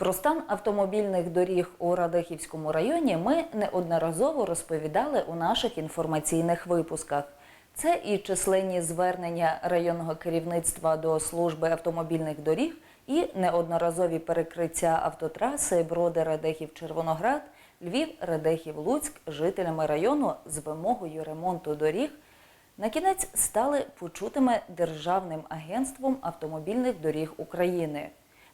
Про стан автомобільних доріг у Радехівському районі ми неодноразово розповідали у наших інформаційних випусках. Це і численні звернення районного керівництва до служби автомобільних доріг, і неодноразові перекриття автотраси Броди Радехів Червоноград, Львів Радехів Луцьк жителями району з вимогою ремонту доріг на кінець стали почутими Державним агентством автомобільних доріг України.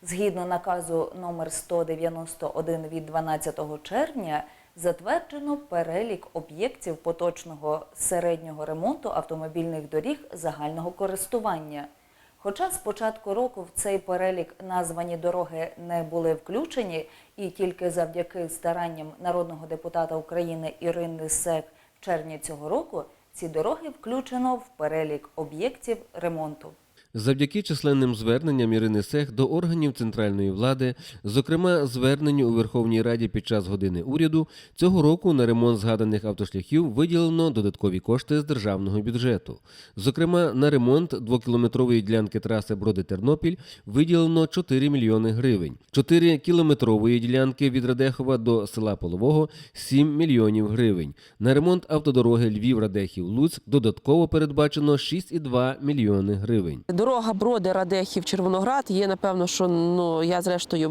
Згідно наказу номер 191 від 12 червня затверджено перелік об'єктів поточного середнього ремонту автомобільних доріг загального користування. Хоча з початку року в цей перелік названі дороги не були включені, і тільки завдяки старанням народного депутата України Ірини Сек в червні цього року ці дороги включено в перелік об'єктів ремонту. Завдяки численним зверненням Ірини Сех до органів центральної влади, зокрема зверненню у Верховній Раді під час години уряду, цього року на ремонт згаданих автошляхів виділено додаткові кошти з державного бюджету. Зокрема, на ремонт двокілометрової ділянки траси Броди-Тернопіль виділено 4 мільйони гривень, 4 кілометрової ділянки від Радехова до села Полового 7 мільйонів гривень. На ремонт автодороги Львів-Радехів-Луцьк додатково передбачено 6,2 мільйони гривень. Дорога Броди, Радехів, Червоноград є, напевно, що ну я зрештою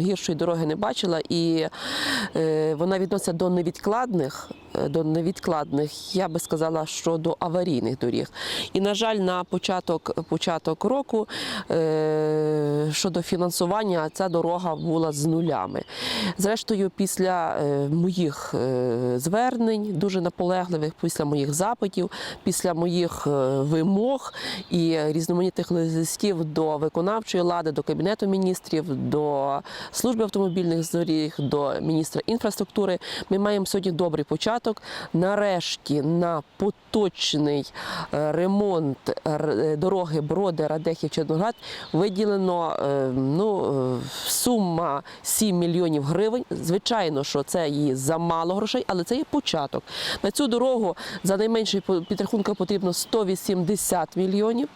гіршої дороги не бачила, і е, вона відноситься до невідкладних. Е, До невідкладних, я би сказала, що до аварійних доріг. І, на жаль, на початок, початок року е, щодо фінансування ця дорога була з нулями. Зрештою, після е, моїх звернень, дуже наполегливих, після моїх запитів, після моїх вимог і різноманітних листів до виконавчої влади, до кабінету міністрів, до служби автомобільних доріг, до міністра інфраструктури. Ми маємо сьогодні добрий початок. Нарешті на поточний е, ремонт дороги Броди Радехів Черноград виділено е, ну, е, сума 7 мільйонів гривень. Звичайно, що це її замало грошей, але це є початок. На цю дорогу за найменший по- підрахунком потрібно 180 мільйонів.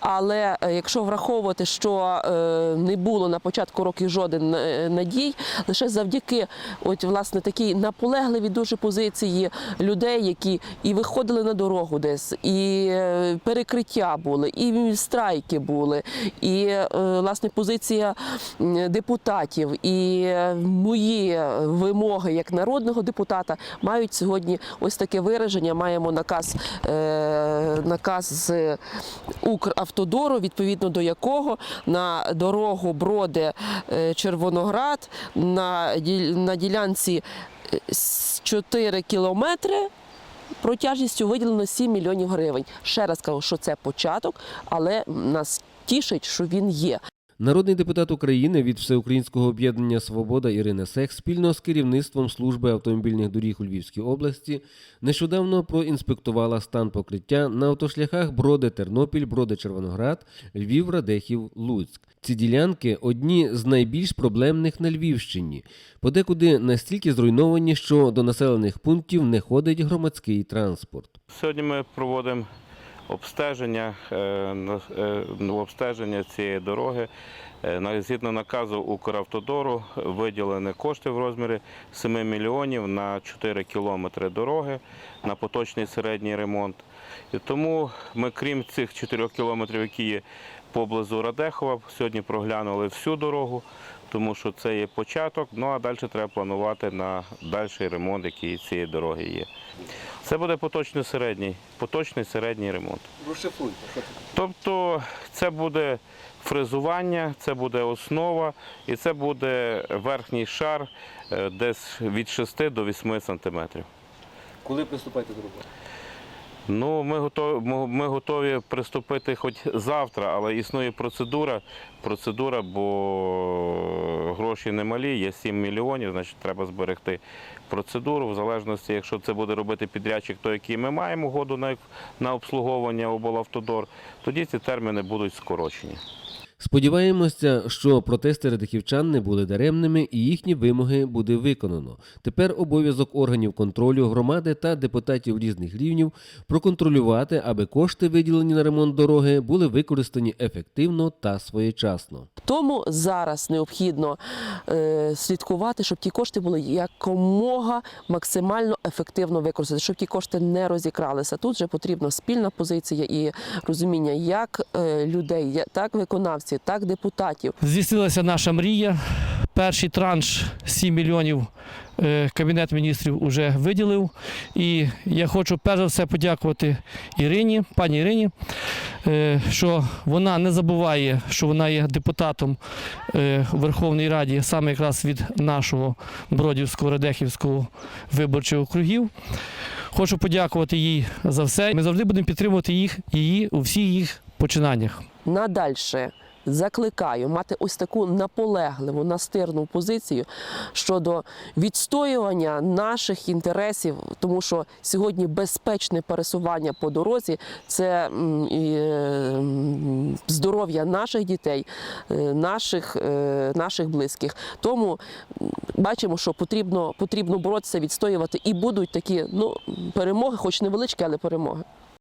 Але е, якщо враховувати, що е, не було на початку року жоден е, надій, лише завдяки от власне такій наполегливій дуже позиції людей, які і виходили на дорогу десь, і е, перекриття були, і страйки були, і е, власне позиція депутатів, і е, мої вимоги як народного депутата мають сьогодні ось таке вираження. Маємо наказ, наказ з Укравтодору, відповідно до якого на дорогу Броди е, Червоноград на, ділянці 4 кілометри. Протяжністю виділено 7 мільйонів гривень. Ще раз кажу, що це початок, але нас тішить, що він є. Народний депутат України від Всеукраїнського об'єднання Свобода Ірина Сех спільно з керівництвом служби автомобільних доріг у Львівській області нещодавно проінспектувала стан покриття на автошляхах Броди Тернопіль, Броди Червоноград, Львів, Радехів, Луцьк. Ці ділянки одні з найбільш проблемних на Львівщині, подекуди настільки зруйновані, що до населених пунктів не ходить громадський транспорт. Сьогодні ми проводимо обстеження, е, е, ну, обстеження цієї дороги. Е, Згідно наказу Укравтодору виділені кошти в розмірі 7 мільйонів на 4 кілометри дороги на поточний середній ремонт. І тому ми, крім цих 4 кілометрів, які є поблизу Радехова, сьогодні проглянули всю дорогу, тому що це є початок. Ну а далі треба планувати на дальший ремонт, який цієї дороги є. Це буде поточний середній, поточний середній ремонт. Розшифруйте. Тобто це буде фрезування, це буде основа і це буде верхній шар е, десь від 6 до 8 сантиметрів. Коли приступаєте до роботи? Ну, ми готові, ми- готові приступити хоч завтра, але існує процедура, процедура, бо гроші немалі, є 7 мільйонів, значить треба зберегти процедуру. В залежності, якщо це буде робити підрядчик, то який ми маємо угоду на, на обслуговування облавтодор, тоді ці терміни будуть скорочені. Сподіваємося, що протести радихівчан не були даремними і їхні вимоги буде виконано. Тепер обов'язок органів контролю громади та депутатів різних рівнів проконтролювати, аби кошти, виділені на ремонт дороги, були використані ефективно та своєчасно. Тому зараз необхідно е, слідкувати, щоб ті кошти були якомога максимально ефективно використані, щоб ті кошти не розікралися. Тут же потрібна спільна позиція і розуміння як е, людей, так виконавців, так депутатів. Здійснилася наша мрія. Перший транш 7 мільйонів е, Кабінет міністрів вже виділив. І я хочу перш за все подякувати Ірині, пані Ірині, е, що вона не забуває, що вона є депутатом е, у Верховній Раді, саме якраз від нашого Бродівського Радехівського виборчого округів. Хочу подякувати їй за все. Ми завжди будемо підтримувати їх, її у всіх їх починаннях. надальше закликаю мати ось таку наполегливу, настирну позицію щодо відстоювання наших інтересів, тому що сьогодні безпечне пересування по дорозі це здоров'я наших дітей, е, наших, е, наших близьких. Тому бачимо, що потрібно, потрібно боротися, відстоювати, і будуть такі ну, перемоги, хоч невеличкі, але перемоги.